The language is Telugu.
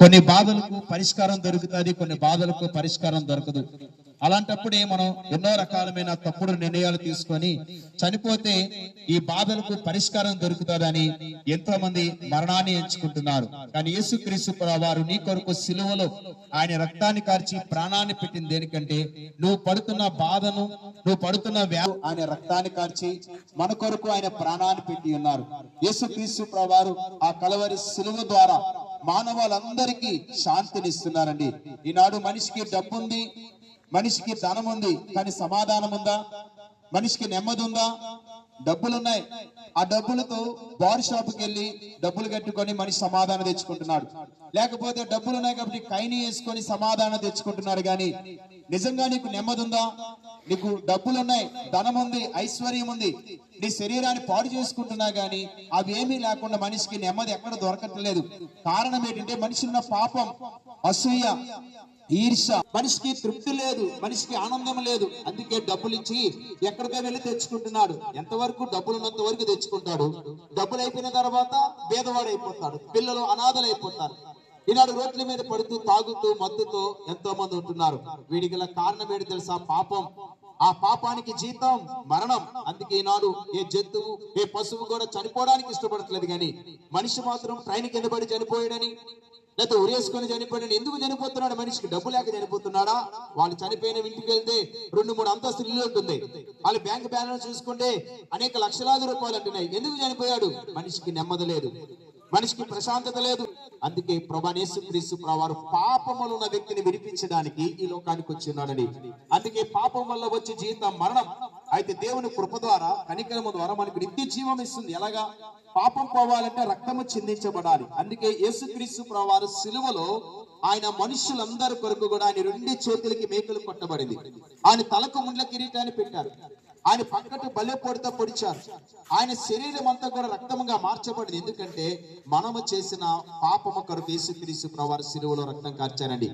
కొన్ని బాధలకు పరిష్కారం దొరుకుతుంది కొన్ని బాధలకు పరిష్కారం దొరకదు. అలాంటప్పుడే మనం ఎన్నో రకాలమైన తప్పుడు నిర్ణయాలు తీసుకొని చనిపోతే ఈ బాధలకు పరిష్కారం దొరుకుతుందని ఎంతో మంది మరణాన్ని ఎంచుకుంటున్నారు. కానీ యేసుక్రీస్తు వారు నీ కొరకు సిలువలో ఆయన రక్తాన్ని కార్చి ప్రాణాన్ని పెట్టింది దేనికంటే నువ్వు పడుతున్న బాధను నువ్వు పడుతున్న వ్యా ఆయన రక్తాన్ని కార్చి మన కొరకు ఆయన ప్రాణాన్ని పెట్టి ఉన్నారు. యేసుక్రీస్తు వారు ఆ కలవరి సిలువ ద్వారా మానవాళ్ళందరికీ శాంతిని ఇస్తున్నారండి ఈనాడు మనిషికి డబ్బు ఉంది మనిషికి ధనం ఉంది కానీ సమాధానం ఉందా మనిషికి నెమ్మది ఉందా డబ్బులున్నాయి. ఆ డబ్బులతో బార్ షాప్కి వెళ్ళి డబ్బులు కట్టుకొని మనిషి సమాధానం తెచ్చుకుంటున్నాడు. లేకపోతే డబ్బులు ఉన్నాయి కాబట్టి కైని వేసుకొని సమాధానం తెచ్చుకుంటున్నారు కానీ నిజంగా నీకు నెమ్మది ఉందా నీకు డబ్బులు ఉన్నాయి ధనం ఉంది ఐశ్వర్యం ఉంది నీ శరీరాన్ని పాడు చేసుకుంటున్నా గానీ అవి ఏమీ లేకుండా మనిషికి నెమ్మది ఎక్కడ దొరకట్లేదు. కారణం ఏంటంటే మనిషి ఉన్న పాపం అసూయ ఈర్ష. మనిషికి తృప్తి లేదు మనిషికి ఆనందం లేదు. అందుకే డబ్బులు ఇచ్చి ఎక్కడికో వెళ్ళి తెచ్చుకుంటున్నాడు. ఎంతవరకు? డబ్బులు ఉన్నంత వరకు తెచ్చుకుంటాడు. డబ్బులు అయిపోయిన తర్వాత పేదవాడు అయిపోతాడు పిల్లలు అనాథలు అయిపోతారు ఈనాడు రోడ్ల మీద పడుతూ తాగుతూ మత్తుతో ఎంతో మంది ఉంటున్నారు. వీడికి కారణం ఏంటి తెలుసా? పాపం. ఆ పాపానికి జీతం మరణం. అందుకే ఈనాడు ఏ జంతువు ఏ పశువు కూడా చనిపోవడానికి ఇష్టపడట్లేదు కానీ మనిషి మాత్రం ట్రైన్ కింద పడి చనిపోయాడని లేకపోతే ఉరేసుకొని చనిపోయాడు ఎందుకు చనిపోతున్నాడు? మనిషికి డబ్బు లేక చనిపోతున్నాడా? వాళ్ళు చనిపోయిన ఇంటికి వెళ్తే రెండు మూడు అంతస్తులు ఇల్లు ఉంటుంది. వాళ్ళ బ్యాంక్ బ్యాలెన్స్ చూసుకుంటే అనేక లక్షలాది రూపాయలు అంటున్నాయి. ఎందుకు చనిపోయాడు? మనిషికి నెమ్మది లేదు. మనిషికి ప్రశాంతత లేదు. అందుకే ప్రభానేసు క్రీస్తు వారు పాపములు ఉన్న వ్యక్తిని విడిపించడానికి ఈ లోకానికి వచ్చి ఉన్నాడని అందుకే పాపం వల్ల వచ్చే జీవితం మరణం అయితే దేవుని కృప ద్వారా కనికరము ద్వారా మనకు నిత్య జీవం ఇస్తుంది. ఎలాగా? పాపం పోవాలంటే రక్తము చిందించబడాలి. అందుకే యేసుక్రీస్తు వారు సిలువలో ఆయన మనుషులందరి కొరకు కూడా ఆయన రెండు చేతులకి మేకలు కొట్టబడింది. ఆయన తలకు ముండ్ల కిరీటాన్ని పెట్టారు. ఆయన పక్కకు బలె పొడితో పొడిచారు. ఆయన శరీరం అంతా కూడా రక్తముగా మార్చబడింది. ఎందుకంటే మనము చేసిన పాపము కొరకు యేసుక్రీస్తు ప్రవారు సిలువలో రక్తం కార్చారండి.